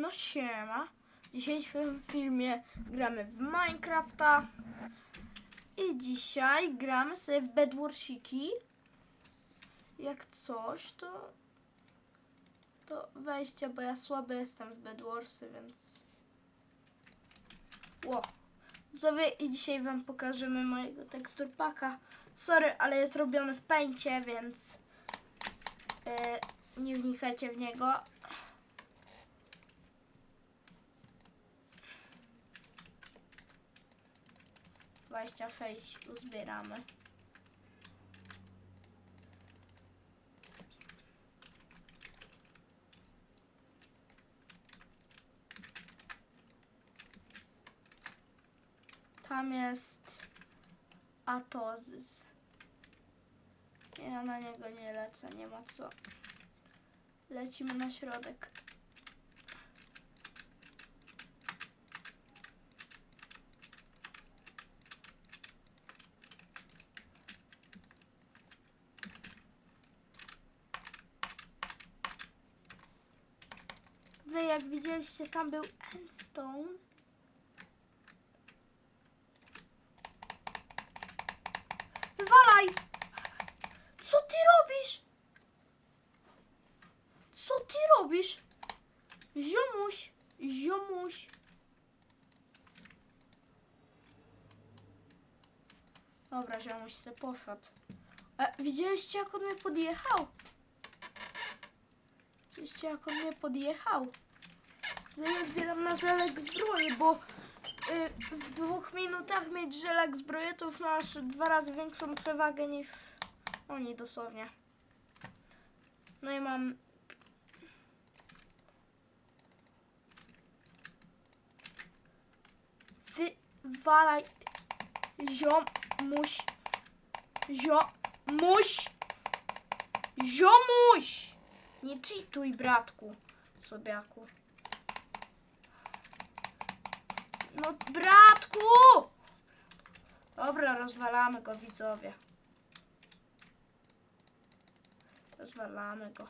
No siema. W dzisiejszym filmie gramy w Minecrafta. I dzisiaj gramy sobie w Bedwarsiki. Jak coś, to... To weźcie, bo ja słaby jestem w Bedwarsy, więc... Ło. Co wy i dzisiaj wam pokażemy mojego teksturpaka. Sorry, ale jest robiony w pęcie, więc... e, nie wnikajcie w niego. Dwadzieścia sześć uzbieramy. Tam jest Atozys. Ja na niego nie lecę, nie ma co. Lecimy na środek. Jak widzieliście, tam był endstone. Wywalaj! Co ty robisz? Co ty robisz? Ziomuś, ziomuś. Dobra, ziomuś se poszedł. E, widzieliście jak on mnie podjechał? Widzieliście jak on mnie podjechał? To ja zbieram na żelek zbroję, bo y, w dwóch minutach mieć żelek zbroję to już masz dwa razy większą przewagę niż oni dosłownie. No i mam Wywalaj ziomuś ziomuś ziomuś nie cheatuj bratku sobiaku no bratku dobra rozwalamy go widzowie rozwalamy go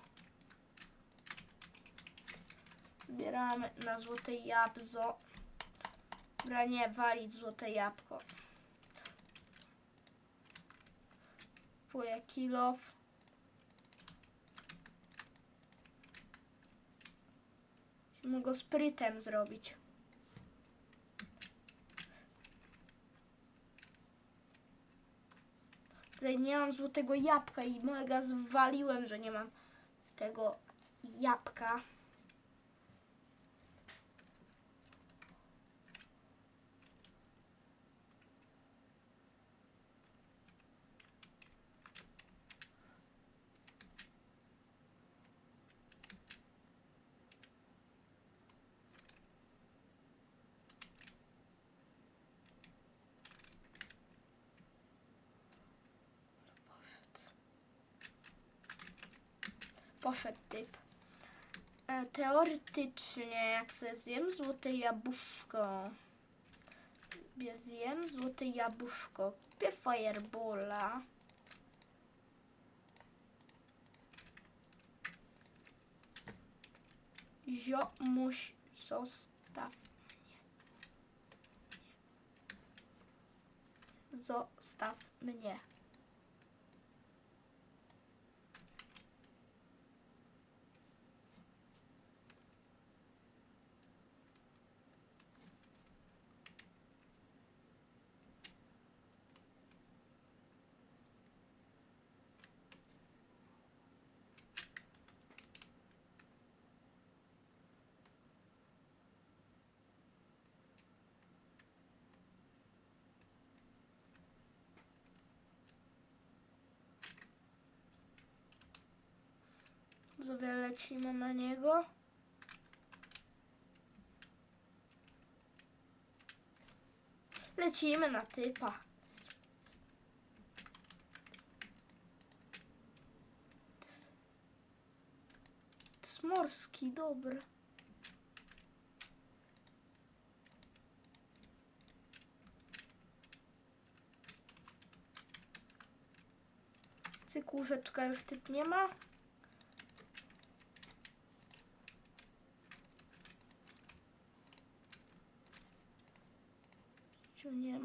zbieramy na złote jabłko Dobra, nie, walić złote jabłko. Kupuję kilof. Musimy go sprytem zrobić. Tutaj nie mam złotego jabłka i mega zwaliłem, że nie mam tego jabłka. Poszedł typ. E, teoretycznie, jak sobie zjem złote jabłuszko, sobie zjem złote jabłuszko, kupię firebola. Ziomuś, zostaw mnie. Zostaw mnie. Sobie lecimy na niego. Lecimy na typa. Smorski, dobry. Cykłuszeczka już typ nie ma.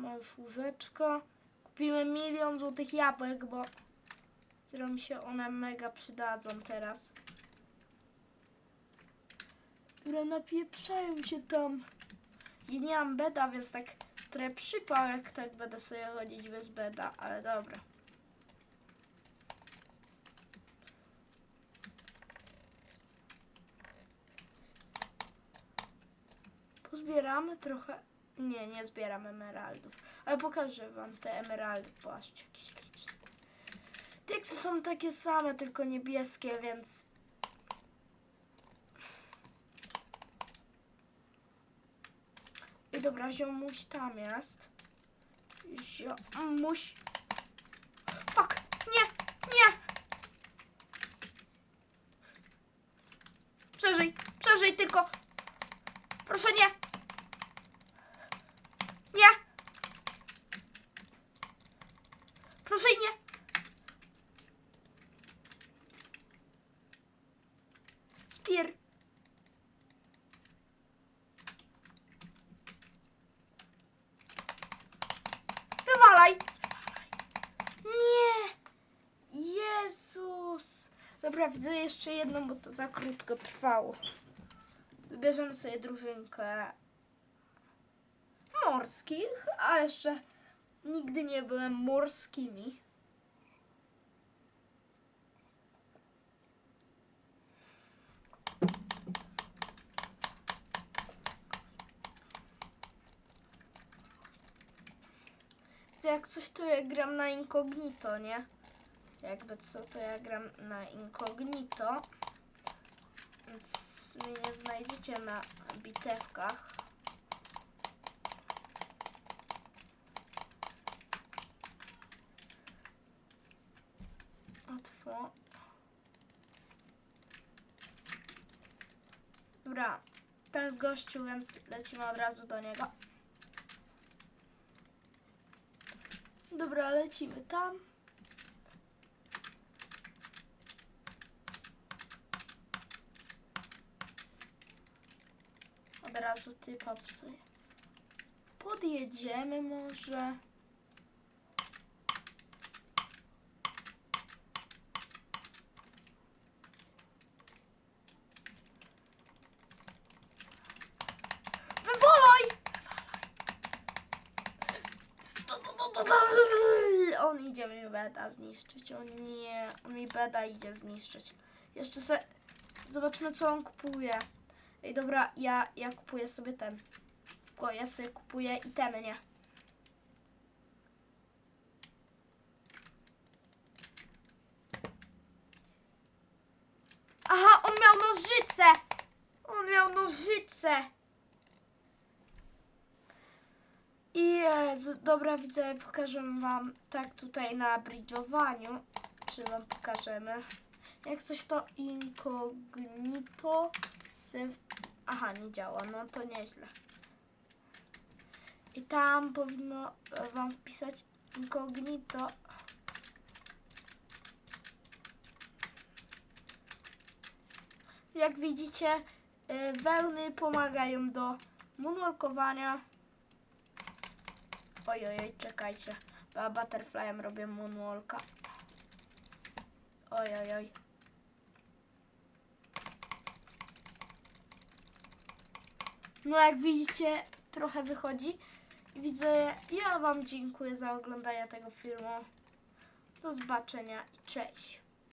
Tu nie ma już łóżeczka. Kupimy milion złotych jabłek, bo które mi się one mega przydadzą teraz. Które napieprzają się tam. I nie mam beda, więc tak trochę przypał, jak tak będę sobie chodzić bez beda, ale dobra. Pozbieramy trochę. Nie, nie zbieram emeraldów. Ale pokażę wam te emeraldy. Patrzcie, jakieś liczne. Teksty są takie same, tylko niebieskie, więc... I dobra, ziomuś tam jest. Ziomuś... Fuck! Nie! Nie! Przeżyj! Przeżyj tylko! Proszę nie! Nie! Proszę nie! Spier. Wywalaj! Nie! Jezus! Dobra, widzę jeszcze jedną, bo to za krótko trwało. Wybierzemy sobie drużynkę morskich, a jeszcze nigdy nie byłem morskimi. Jak coś to ja gram na incognito, nie? Jakby co to ja gram na incognito. Więc mnie nie znajdziecie na bitewkach. Łatwo. Dobra, to jest gościu, więc lecimy od razu do niego. Dobra, lecimy tam. Od razu typa psy. Podjedziemy może. On idzie mi beda zniszczyć. O nie, on mi beda idzie zniszczyć. Jeszcze se... Zobaczmy, co on kupuje. Ej, dobra, ja, ja kupuję sobie ten. Tylko ja sobie kupuję itemy, nie? Aha, on miał nożyce! On miał nożyce! Jezu, dobra, widzę, pokażę wam tak tutaj na bridge'owaniu. Czy wam pokażemy? Jak coś to incognito. Aha, nie działa, no to nieźle. I tam powinno e, wam wpisać incognito. Jak widzicie, e, wełny pomagają do moonwalkowania. Oj, oj, oj, czekajcie. Butterflyem robię moonwalka. Oj, oj, oj. No jak widzicie, trochę wychodzi. Widzę, ja wam dziękuję za oglądanie tego filmu. Do zobaczenia i cześć.